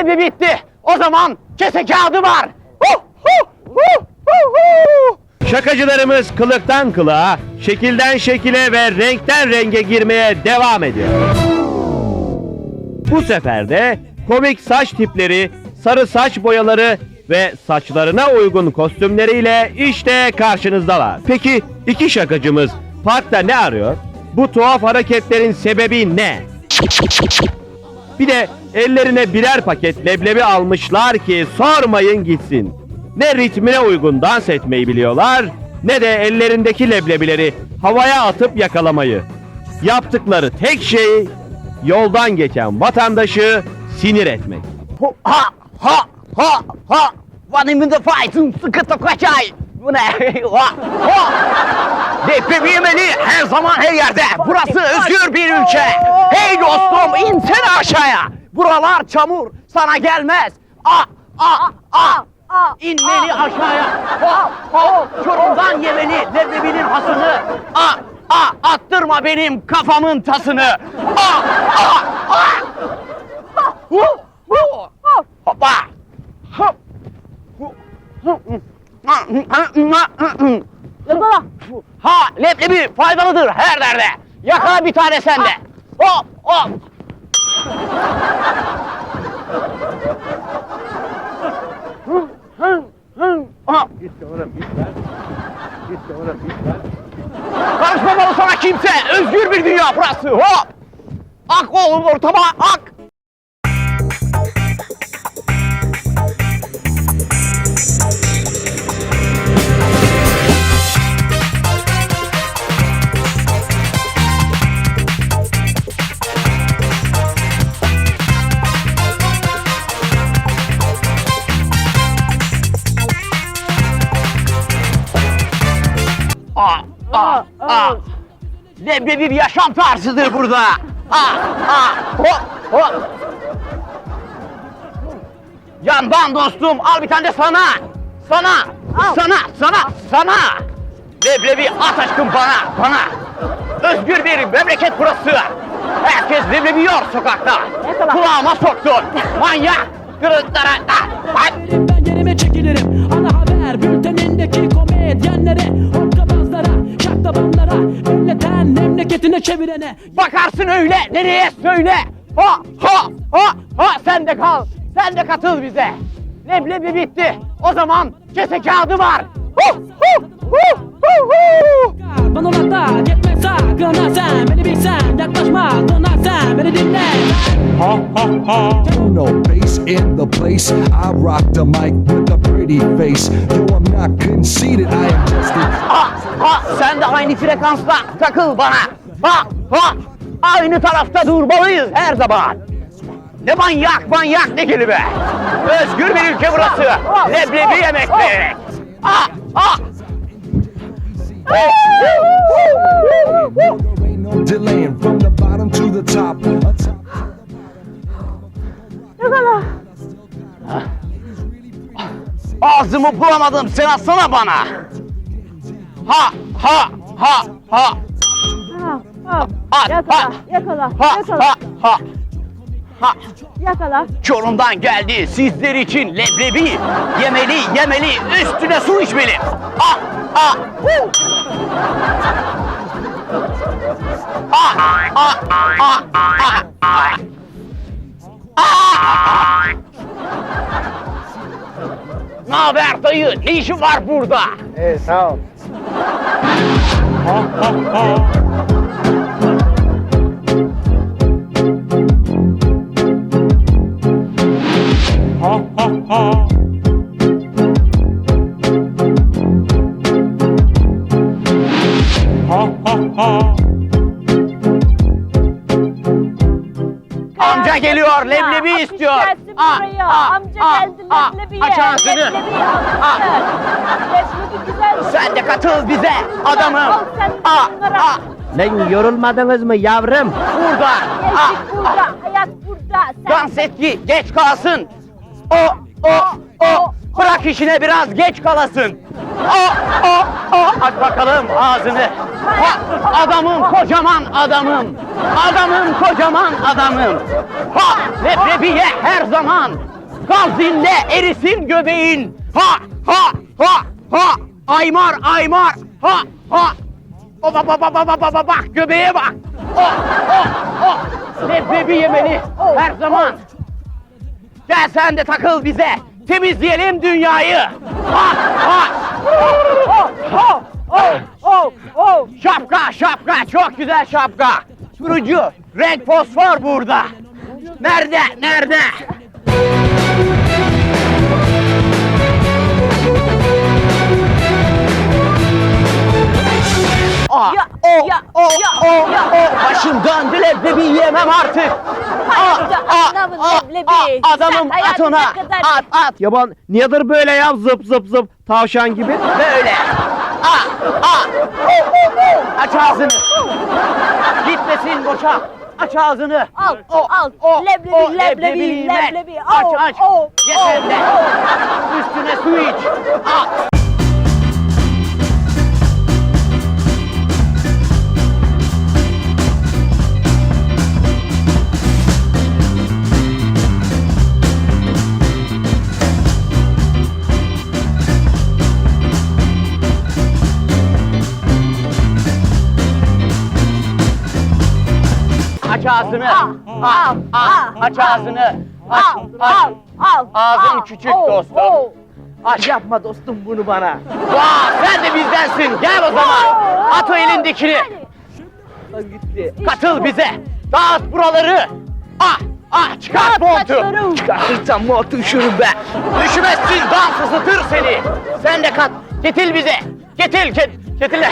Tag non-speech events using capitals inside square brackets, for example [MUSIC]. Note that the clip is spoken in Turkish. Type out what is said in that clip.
Leblebi bitti. O zaman kese kağıdı var. Şakacılarımız kılıktan kılığa, şekilden şekile ve renkten renge girmeye devam ediyor. Bu sefer de komik saç tipleri, sarı saç boyaları ve saçlarına uygun kostümleriyle işte karşınızdalar. Peki iki şakacımız parkta ne arıyor? Bu tuhaf hareketlerin sebebi ne? Bir de ellerine birer paket leblebi almışlar ki sormayın gitsin. Ne ritmine uygun dans etmeyi biliyorlar ne de ellerindeki leblebileri havaya atıp yakalamayı. Yaptıkları tek şey yoldan geçen vatandaşı sinir etmek. Ha ha ha ha. Vanımın da faytın sıkı tokacay. Bu ne? [LAUGHS] Ha ha. Leblebi yemeli her zaman her yerde. Burası özgür bir ülke. Hey dostum insene aşağıya. Buralar çamur sana gelmez. A a a. İnmeli aşağıya. Ha ha. Çorumdan yemeli leblebinin hasını. A a attırma benim kafamın tasını. A a a. Hu, hu. Hop. Ha leblebi faydalıdır her derde. Yakala bir tane sende. Hop hop. Hı, hı, hı. Ha. Karışmamalı sana kimse. Özgür bir dünya burası. Hop. Ak oğlum ortama ak. Aa, aa. Leblebi bir yaşam tarzıdır burada. Aa, aa, hop, hop. Yandan dostum, al bir tane de sana. Sana, sana, sana, sana. Leblebi at aşkım bana, bana. Özgür bir memleket burası. Herkes leblebi yiyor sokakta. Kulağıma soktun. Manyak. Kırıklara. Ah, ah. Ben yerime çekilirim Ana haber bültenindeki komedyenlere memleketine çevirene Bakarsın öyle nereye söyle. Ha ha ha ha sen de kal. Sen de katıl bize. Leblebi bitti. O zaman kese kağıdı var. Hu hu hu hu hu. Bana da gitme sakın ha sen Beni bilsen yaklaşma döner sen Beni dinle No bass in the place. I rock the mic with a pretty face. Yo, I'm not conceited. I am just a Ha ha sen de aynı frekansla takıl bana. Ha ha aynı tarafta durmalıyız her zaman. Ne manyak manyak ne kelime. Özgür bir ülke burası. Leblebi yemekleri. Ha ha. there ain't no delaying from the bottom to the top. Atop- Ağzımı bulamadım sen atsana bana. Ha ha ha ha. At, Yakala, ha. yakala, Ha yakala, ha ha. Ha. yakala. Çorum'dan geldi sizler için leblebi. Yemeli yemeli üstüne su içmeli. Ah ah. hu. Ah ah ah ah ah. Ah! Ne haber dayı? Ne işin var burada? Amca geliyor, leblebi istiyor. gelsin buraya. Amca geldi leblebiye. Aç ağzını. Leblebiye almışlar. Sen de katıl bize adamım. Ah, bunlara. ah. Lan yorulmadınız mı yavrum? Burada. Ah, Gençlik burada, hayat burada. Sen Dans et ki geç kalsın. O, o, o. Bırak işine biraz geç kalasın. O, o, o. Aç bakalım ağzını. Ha, adamım kocaman adamım. Adamım kocaman adamım. Ha, leblebiye her zaman. Gaz dinle erisin göbeğin. Ha ha ha ha. Aymar aymar. Ha ha. O bak bak bak bak bak bak bak göbeğe bak. Oh oh oh. Leblebi yemeli her zaman. Gel sen de takıl bize. Temizleyelim dünyayı. Ha ha. Oh, oh, oh, oh, oh. Şapka şapka çok güzel şapka. Turuncu renk fosfor burada. Nerede nerede? Ya, o, ya, o, ya, o, ya. o. Başım döndü leblebi yiyemem artık. Aa, adamın aa, leblebi. aa, Adamım Sen at ona. hayatına kadar- At at. Yaban niyedir böyle ya zıp zıp zıp tavşan gibi? Böyle. Aa, aa. Aç ağzını. Gitmesin boşa. Aç ağzını. Al, O, al. o, Leblebi, o, leblebi, leblebili yemek. leblebi. Aç aç. Ye sen de. oh. Üstüne su iç. Al. Aç ağzını. Al, Aç ağzını. Aç, Al, aç. al, al. Ağzın küçük dostum. Aç yapma dostum bunu bana. Vaa sen de bizdensin. Gel o zaman. At o elindekini. Katıl bize. Dağıt buraları. Ah ah çıkart montu. Çıkartırsam montu şunu be. Düşmezsin dans ısıtır seni. Sen de kat. Getil bize. Getil get, getile.